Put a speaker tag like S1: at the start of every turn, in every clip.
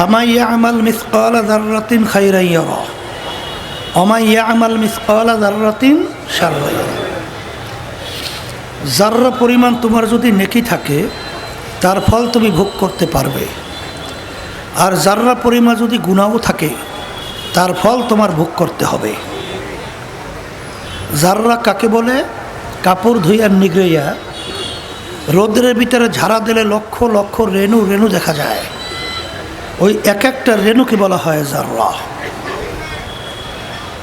S1: আমাল মিসকালা জাররাতিন খাইরাইয়ার অমাইয়া আমাল মিসকালা জাররাতিন সারাইয়ার যার্রা পরিমাণ তোমার যদি নেকি থাকে, তার ফল তুমি ভোগ করতে পারবে। আর যার্রা পরিমাণ যদি গুণাও থাকে, তার ফল তোমার ভোগ করতে হবে। যার্রা কাকে বলে? কাপড় ধুইয়া নিগড়াইয়া, রোদ্রের ভিতরে ঝাড়া দিলে লক্ষ লক্ষ রেণু রেণু দেখা যায়। ওই এক একটা রেণুকে বলা হয় জাররা।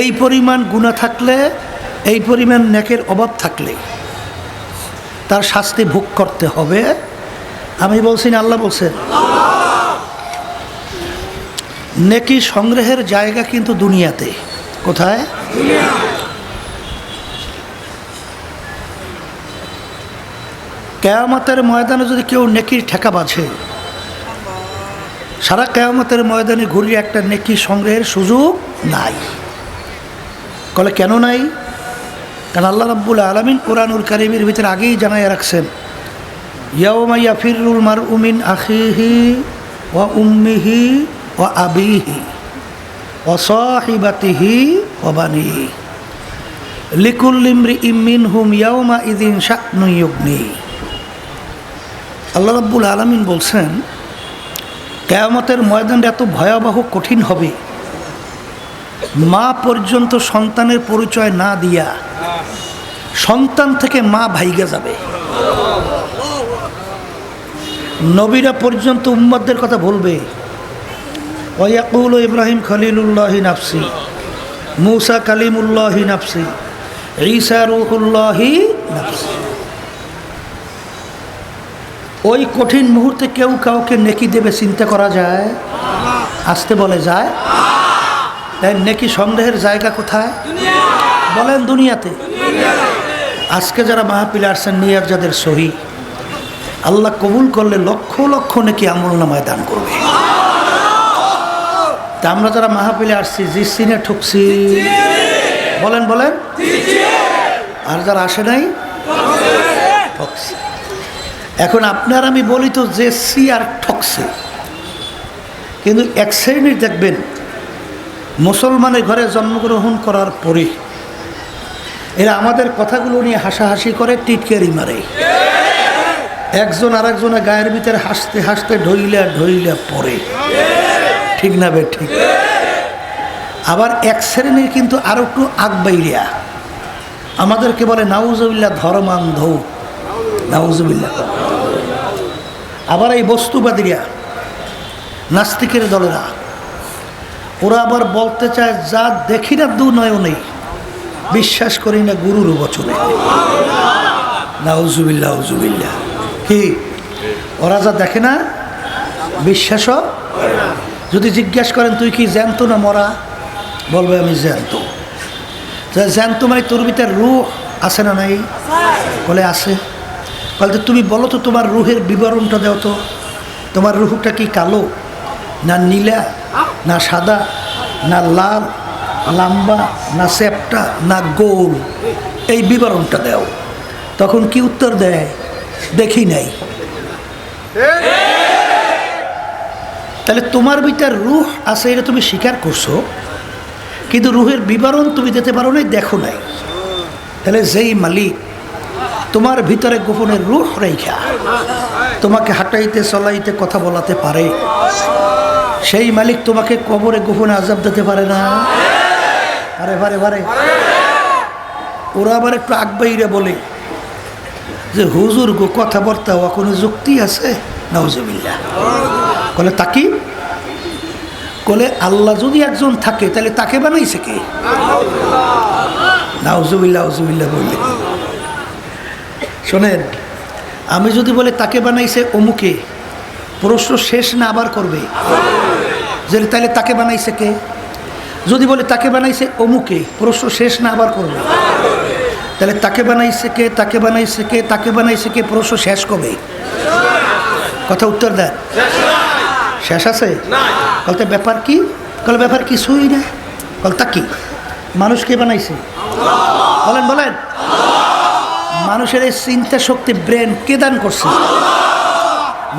S1: এই পরিমাণ গুণা থাকলে, এই পরিমাণ নেকের অভাব থাকলে তার শাস্তি ভোগ করতে হবে। আমি বলছি না, আল্লাহ বলছেন, নেকি সংগ্রহের জায়গা কিন্তু দুনিয়াতে। কোথায়? কেয়ামতের ময়দানে যদি কেউ নেকির ঠেকা বাঁধে সারা কেয়ামতের ময়দানে ঘুরিয়ে একটা নেকি সংগ্রহের সুযোগ নাই। কলে কেন নাই? কারণ আল্লাহ রাব্বুল আলমিন কোরআনুল কারিমের ভিতরে আগেই জানাই রাখছেন ইয়াউমাইয়া ফিরুল মার উমিন আখিহি ও উম্মিহি ও আবিহি ও সাহিবাতিহি ও বানিহি। লিকুল্লিমরি ইমিন হুম ইয়াউমা ইদিন শাকনুয়ুগ্নি আল্লাহ রাব্বুল আলমিন বলছেন কেয়ামতের ময়দানটা এত ভয়াবহ কঠিন হবে। মা পর্যন্ত সন্তানের পরিচয় না দিয়া সন্তান থেকে মা ভাইগা যাবে। নবীরা পর্যন্ত উম্মদদের কথা বলবে। ওয়াকুল ইব্রাহিম খলিলুল্লাহি নাফসি, মুসা কালিমুল্লাহি নাফসি, ঈসা রুহুল্লাহি নাফসি। ওই কঠিন মুহূর্তে কেউ কাউকে নেকি দেবে, চিন্তা করা যায়? আসতে বলে যায়? তাই নেকি সন্দেহের জায়গা কোথায়? বলেন দুনিয়াতে। আজকে যারা মাহপিলে আসছেন নিয়ার যাদের সহি, আল্লাহ কবুল করলে লক্ষ লক্ষ নাকি আমল নামায় দান করবে। তা আমরা যারা মাহপিলে আসছি, জিসিনে ঠুকছি। বলেন বলেন। আর যারা আসে নাই, ঠকছি। এখন আপনার আমি বলি তো যে সি আর ঠকছে। কিন্তু এক শ্রেণির দেখবেন, মুসলমানের ঘরে জন্মগ্রহণ করার পরে এরা আমাদের কথাগুলো নিয়ে হাসাহাসি করে, টিটকারি মারে। একজন আর একজনের গায়ের ভিতরে হাসতে হাসতে ঢইলা ঢইলা পরে ঠিক না বে, ঠিক। আবার এক শ্রেণির কিন্তু আরও একটু আগবাইরিয়া আমাদেরকে বলে নাউজবিল্লা ধর্মান্ধ। নাউজবিল্লা আবার এই বস্তুবাদীরা, নাস্তিকের দলেরা, ওরা আবার বলতে চায়, যা দেখি না, দু নয়নেই বিশ্বাস করি না গুরুর বচনে। নাউজুবিল্লা উজুবিল্লা কি? ওরা যা দেখে না, বিশ্বাসও যদি জিজ্ঞাসা করেন, তুই কি জ্যান্ত না মরা? বলবে, আমি জ্যান্ত। জ্যান্ত মানে তোর ভিতরে রুহ আছে না নাই? বলে, আছে। বলতে, তুমি বলো তো তোমার রুহের বিবরণটা দাও তো। তোমার রুহটা কি কালো, না নীলা, না সাদা, না লাল, লাম্বা, না সেপটা না গোল? এই বিবরণটা দাও। তখন কি উত্তর দেয়? দেখি নাই। তাহলে তোমার ভিতর রুহ আছে, এটা তুমি স্বীকার করছ, কিন্তু রুহের বিবরণ তুমি দিতে পারো নাই, দেখো নাই। তাহলে যেই মালিক তোমার ভিতরে গোপনের রুহ রেখা। তোমাকে হাঁটাইতে, চলাইতে, কথা বলাতে পারে। সেই মালিক তোমাকে কবরে গোপনে আজাব দিতে পারে না। পারে পারে পারে ওরা আবার একটু আগবাইরে বলে যে, হুজুর গো, কথাবার্তা ও কোনো যুক্তি আছে? নওজবিল্লা বলে তাকি? বলে আল্লাহ যদি একজন থাকে, তাহলে তাকে বানাইছে কে? নাউজুবিল্লা উজুবিল্লা বললে। শোনেন, আমি যদি বলে তাকে বানাইছে অমুকে, প্রশ্ন শেষ না আবার করবে। যে তাহলে তাকে বানাইছে কে? যদি বলে তাকে বানাইছে অমুকে, প্রশ্ন শেষ না আবার করবে। তাহলে তাকে বানাইছে কে, তাকে বানাইছে কে, তাকে বানাইছে কে, প্রশ্ন শেষ কবে? কথা উত্তর দেন। শেষ আছে? বলতে ব্যাপার কি? কল ব্যাপার কিছুই না। কল তা কি? মানুষ কে বানাইছে? বলেন বলেন। মানুষের এই চিন্তা শক্তি ব্রেন কে দান করছে?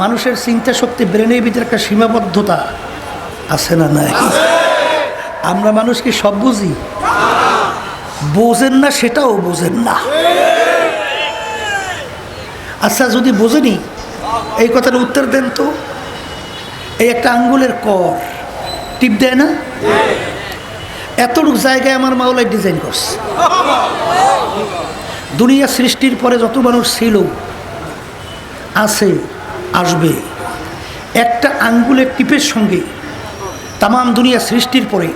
S1: মানুষের চিন্তা শক্তি ব্রেনের ভিতরে একটা সীমাবদ্ধতা আছে না নাই? আমরা মানুষ কি সব বুঝি? বোঝেন না, সেটাও বোঝেন না। আচ্ছা যদি বোঝেনি, এই কথার উত্তর দেন তো। এই একটা আঙ্গুলের কর। টিপ দেয় না? এতটুক জায়গায় আমার মাওলায় ডিজাইন করছে। দুনিয়া সৃষ্টির পরে যত মানুষ ছিল, আছে, আসবে, একটা আঙ্গুলের টিপের সঙ্গে তামাম দুনিয়া সৃষ্টির পরে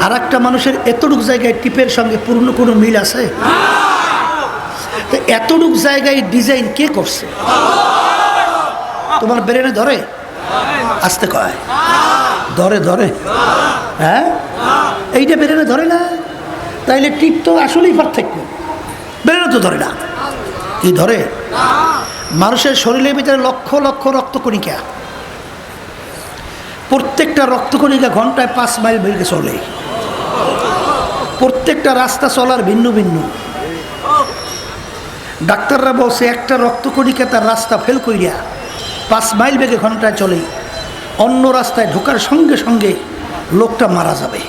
S1: আর একটা মানুষের এতটুক জায়গায় টিপের সঙ্গে পূর্ণ কোনো মিল আছে? তো এতটুক জায়গায় ডিজাইন কে করছে? তোমার ব্রেনে ধরে? আসতে কয়। ধরে ধরে। হ্যাঁ? এইটা বেরেনে ধরে না? তাইলে টিপ তো আসলেই পার্থক্য তো ধরে না। কি ধরে? মানুষের শরীরের ভিতরে লক্ষ লক্ষ রক্তকণিকা। প্রত্যেকটা রক্তকণিকা ঘন্টায় পাঁচ মাইল বেগে চলে। প্রত্যেকটা রাস্তা চলার ভিন্ন ভিন্ন। ডাক্তাররা বলছে, একটা রক্তকণিকা তার রাস্তা ফেল করিয়া পাঁচ মাইল বেগে ঘন্টায় চলে। অন্য রাস্তায় ঢোকার সঙ্গে সঙ্গে লোকটা মারা যাবে।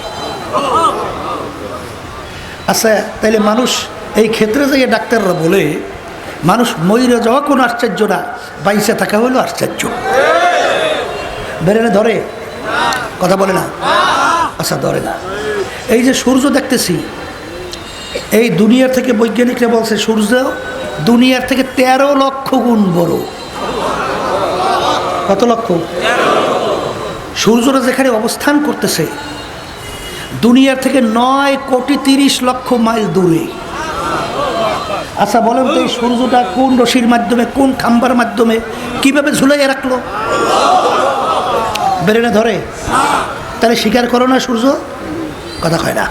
S1: আচ্ছা তাইলে মানুষ এই ক্ষেত্রে যাইয়ে ডাক্তাররা বলে, মানুষ ময়ূরে যাওয়া কোনো আশ্চর্য না বাইসে থাকা হলো আশ্চর্য। বেরেনে ধরে, কথা বলে না। আচ্ছা ধরে না। এই যে সূর্য দেখতেছি, এই দুনিয়ার থেকে বৈজ্ঞানিকরা বলছে, সূর্য দুনিয়ার থেকে তেরো লক্ষ গুণ বড়। কত লক্ষ? সূর্যরা যেখানে অবস্থান করতেছে, দুনিয়ার থেকে নয় কোটি তিরিশ লক্ষ মাইল দূরে। আচ্ছা বলেন তো এই সূর্যটা কোন রশির মাধ্যমে, কোন খাম্বার মাধ্যমে কীভাবে ঝুলাইয়া রাখল? বেরেনে ধরে। তাহলে স্বীকার করো না সূর্য? কথা কয় না।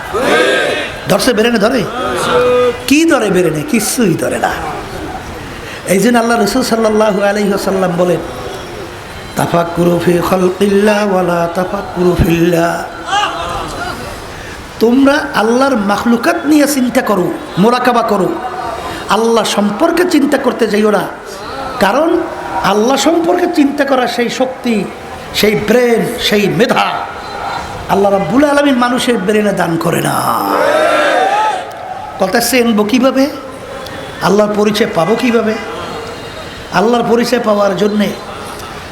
S1: ধরছে বেরেনে ধরে? কি ধরে বেরেনে? কিছুই ধরে না। এই জন্য আল্লাহ রসুল সাল্লাহ আলহিহাসাল্লাম বলেন তোমরা আল্লাহর মাখলুকাত নিয়ে চিন্তা করো, মোরাকাবা করো। আল্লাহ সম্পর্কে চিন্তা করতে যাইও না। কারণ আল্লাহ সম্পর্কে চিন্তা করা সেই শক্তি, সেই ব্রেন, সেই মেধা আল্লাহ রাব্বুল আলমী মানুষের ব্রেনে দান করে না। কথা চেনবো কীভাবে? আল্লাহর পরিচয় পাবো কীভাবে? আল্লাহর পরিচয় পাওয়ার জন্যে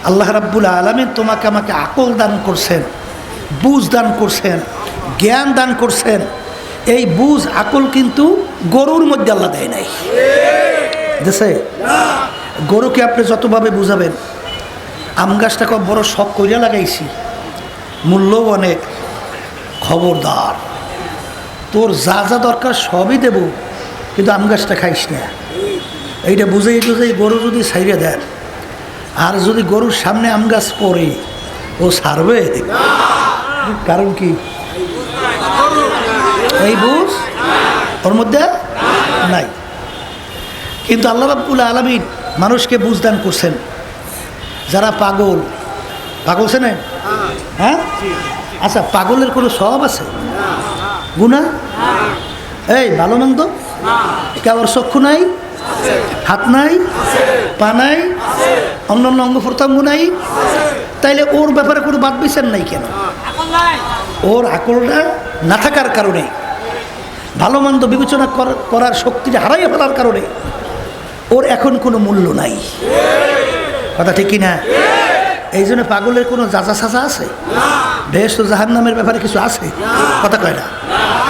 S1: আল্লাহ রাব্বুল আলমিন তোমাকে আমাকে আকল দান করছেন, বুঝ দান করছেন, জ্ঞান দান করছেন। এই বুঝ আকল কিন্তু গরুর মধ্যে আল্লাহ দেয় নাই। দেশে গরুকে আপনি যতভাবে বুঝাবেন, আম গাছটাকে বড় শখ করিয়া লাগাইছি মূল্য অনেক। খবরদার। তোর যা যা দরকার সবই দেব, কিন্তু আম গাছটা খাইস না। এইটা বুঝেই বুঝেই গরু যদি সাইরে দেন, আর যদি গরুর সামনে আম গাছ পড়ে, ও সারবে কারণ কি? এই বুঝ? ওর মধ্যে নাই। কিন্তু আল্লাহ রাব্বুল আলমিন মানুষকে বুঝদান করছেন। যারা পাগল পাগল চেনেন হ্যাঁ? আচ্ছা পাগলের কোনো স্বভাব আছে? গুণা এই ভালো মন্দ? কেবর চক্ষু নাই? হাত নাই? পা নাই? অন্য অন্য অঙ্গ প্রত্যঙ্গ নাই? তাইলে ওর ব্যাপারে কোনো বাদ বিচার নাই কেন? ওর আকলটা না থাকার কারণে। ভালো মন্দ বিবেচনা কর- করার শক্তিটা হারাইয়ে ফেলার কারণে ওর এখন কোনো মূল্য নাই। কথা ঠিক কিনা? এই জন্য পাগলের কোনো যাচা সাজা আছে? বেশ তো জাহান নামের ব্যাপারে কিছু আছে? কথা কয় না।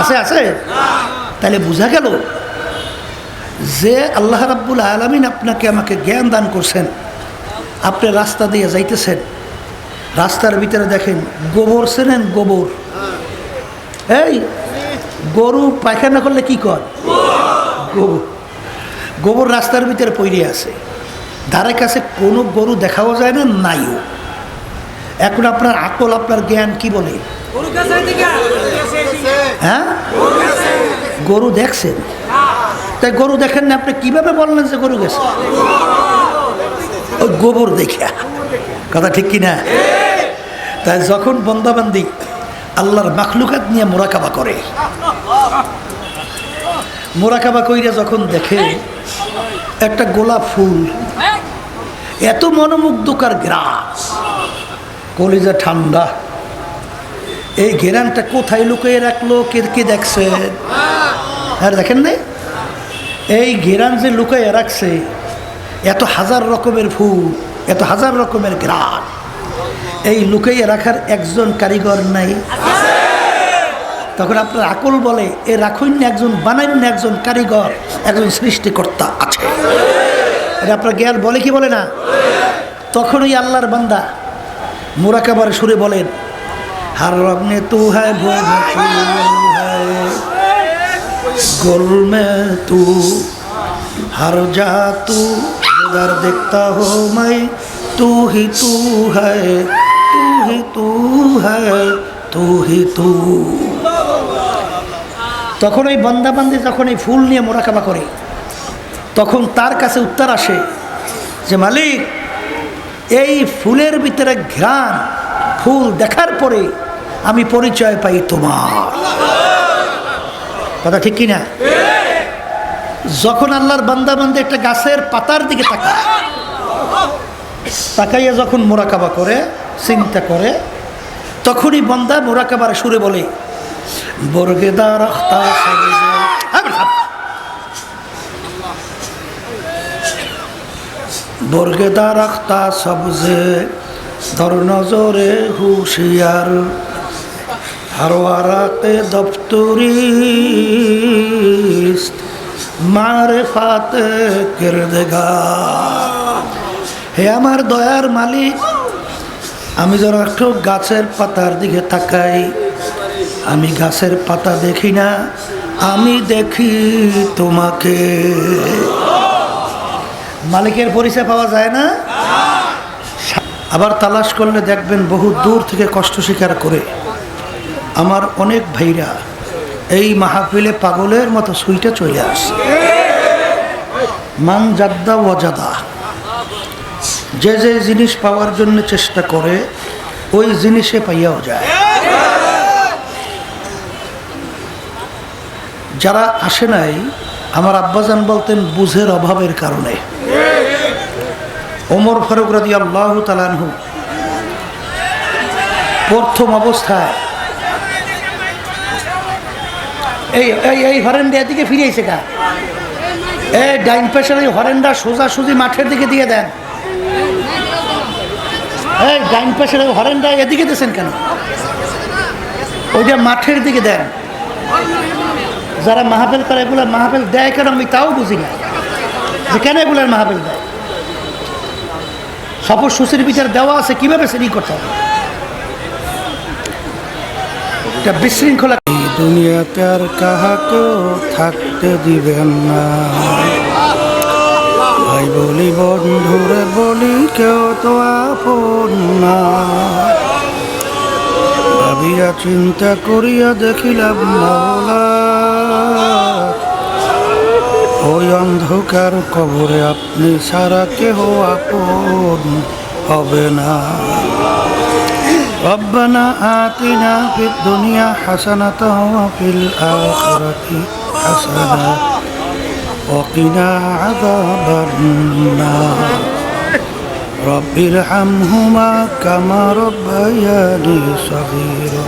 S1: আছে আছে? তাহলে বোঝা গেল যে আল্লাহ রাব্বুল আলমিন আপনাকে আমাকে জ্ঞান দান করছেন, আপনি রাস্তা দিয়ে যাইতেছেন, রাস্তার ভিতরে দেখেন গোবর চেনেন গোবর। এই গরু পায়খানা করলে কি কর? গোবর। গোবর রাস্তার ভিতরে পইরে আছে। ধারে কাছে কোনো গরু দেখাও যায় না, নাইও। এখন আপনার আকল, আপনার জ্ঞান কি বলে? হ্যাঁ? গরু দেখছেন? তাই গরু দেখেন না, আপনি কীভাবে বললেন যে গরু গেছে? ওই গোবর দেখিয়া কথা ঠিক কিনা? তাই যখন বন্দাবান্দি আল্লাহর মাখলুকাত নিয়ে মোরাকাবা করে মোরাকাবা কইরা যখন দেখে, একটা গোলাপ ফুল, এত মনোমুগ্ধকার গ্রাম কলিজা ঠান্ডা, এই ঘেরানটা কোথায় লুকিয়ে রাখল, কে কে দেখছে? আর দেখেন নাই? এই ঘেরান যে লুকিয়ে রাখছে, এত হাজার রকমের ফুল, এত হাজার রকমের গ্রাস, এই লুকিয়ে রাখার একজন কারিগর নাই। তখন আপনার আকল বলে এ রাখুন না একজন বানাইন না একজন কারিগর একজন সৃষ্টিকর্তা আছে এটা আপনার জ্ঞান বলে কি বলে না তখন ওই আল্লাহর বান্দা মোরাকাবার সুরে বলেন হার রবনে তু হ্যায় ভোগ তু হ্যায় गोल में तू हर जा तू जिधर देखता हो मैं तू ही तू है तू ही तू है तू ही तू তখন ওই বন্দাবান্দি যখন এই ফুল নিয়ে মোরাকাবা করে, তখন তার কাছে উত্তর আসে যে, মালিক, এই ফুলের ভিতরে ঘ্রাণ, ফুল দেখার পরে আমি পরিচয় পাই তোমার। কথা ঠিক কিনা? যখন আল্লাহর বান্দা বান্দা একটা গাছের পাতার দিকে তাকায়, তাকাইয়া যখন মোরাকাবা করে, চিন্তা করে, তখনই বন্দা মোরাকাবার সুরে বলে আবার থাম। বর্গেদার আখতা সবজে ধর নজরে হুশিয়ার। হারওয়ারাতে দপ্তরি মারে ফাতে কেরদেগা হে আমার দয়ার মালিক, আমি যখন একটু গাছের পাতার দিকে তাকাই। আমি গাছের পাতা দেখি না, আমি দেখি তোমাকে। মালিকের পরিচয় পাওয়া যায় না? আবার তালাশ করলে দেখবেন বহু দূর থেকে কষ্ট স্বীকার করে। আমার অনেক ভাইরা এই মাহফিলে পাগলের মতো সুইটা চলে আসে। মান জাদ্দা ওয়াজাদা যে যে জিনিস পাওয়ার জন্য চেষ্টা করে, ওই জিনিসে পাইয়াও যায়। যারা আসে নাই, আমার আব্বাজান বলতেন, বুঝের অভাবের কারণে। ওমর ফারুক রাদি আল্লাহ তালানহু প্রথম অবস্থায় এই এই এই হরেন্ডা এদিকে ফিরিয়েছে কা এই ডাইন পেশার এই হরেন্ডা সোজা সুজি মাঠের দিকে দিয়ে দেন। এই ডাইন পেশার এই হরেন্ডা এদিকে দিয়েছেন কেন? ওইটা মাঠের দিকে দেন। যারা মাহাপেল করে এগুলো মাহাপেল দেয় কেন আমি তাও বুঝি না। যে কেন এগুলোর মাহাপেল দেয়? সফর সুশীর বিচার দেওয়া আছে, কীভাবে শ্রেণি করতে হবে? বিশৃঙ্খলা। দুনিয়াতে আর কাহাকেও থাকতে দিবেন না। ভাই বলি, বন্ধুরে বলি, কেউ তো আপন না। ভাবিয়া চিন্তা করিয়া দেখিলাম মাওলা ওই অন্ধকার কবরে আপনি ছাড়া কেহ আপন হবে না ربنا آتنا في الدنيا حسنة وفي الآخرة حسنة وقنا عذاب النار رب ارحمهما كما ربياني صغيرا